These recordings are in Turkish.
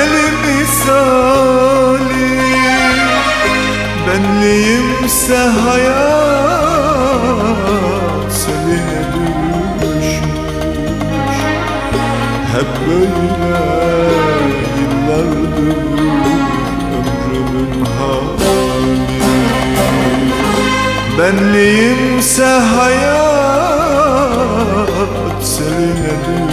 deli misali Benliğimse hayat seline düşmüş Hep böyle yıllardır ömrümün hali. Benliğimse hayat seline düşmüş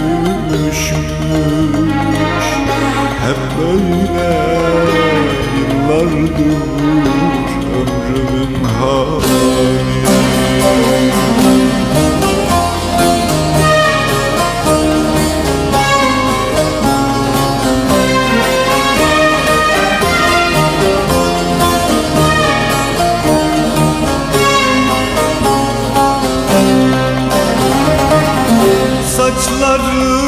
böyle yıllardır ömrümün hali. Saçlarım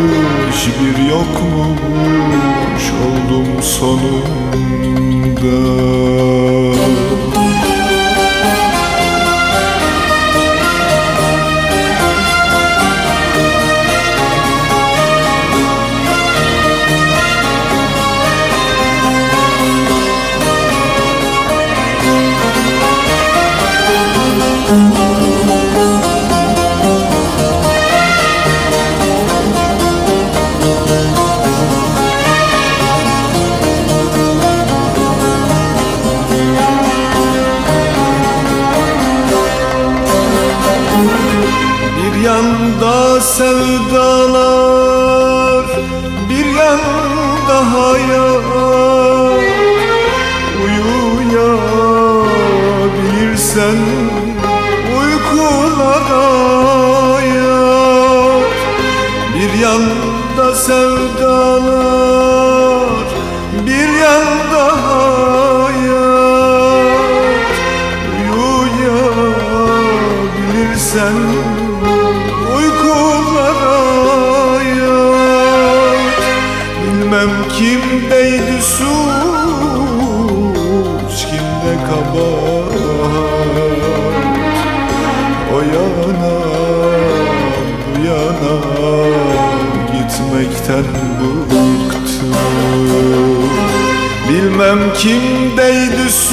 bir yokmuş oldum sonunda. Bir sevdalar Bir yanda hayat Uyuyabilirsen uykulara yat Bir yanda sevdalar Bir yanda hayat. Uyuyabilirsen Bilmem kimdeydi suç kimde kabahat. O yana bu yana gitmekten bıktım. Bilmem kimdeydi suç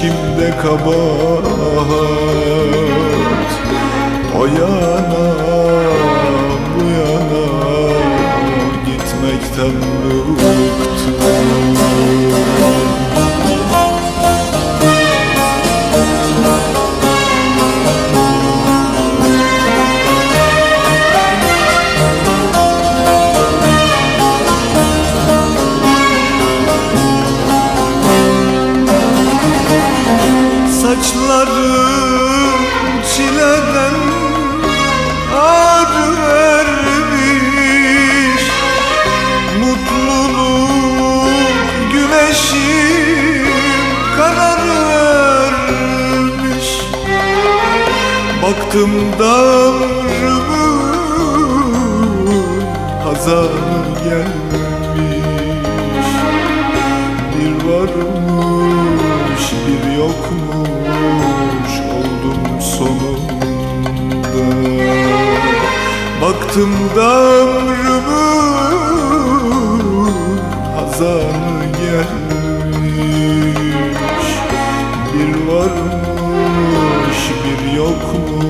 kimde kabahat gitmekten bıktım Saçlarım çileden güneşim karar vermiş Baktım da ömrümün hazanı gelmiş. Bir varmış bir yokmuş oldum sonunda. Baktım da ömrümün cool.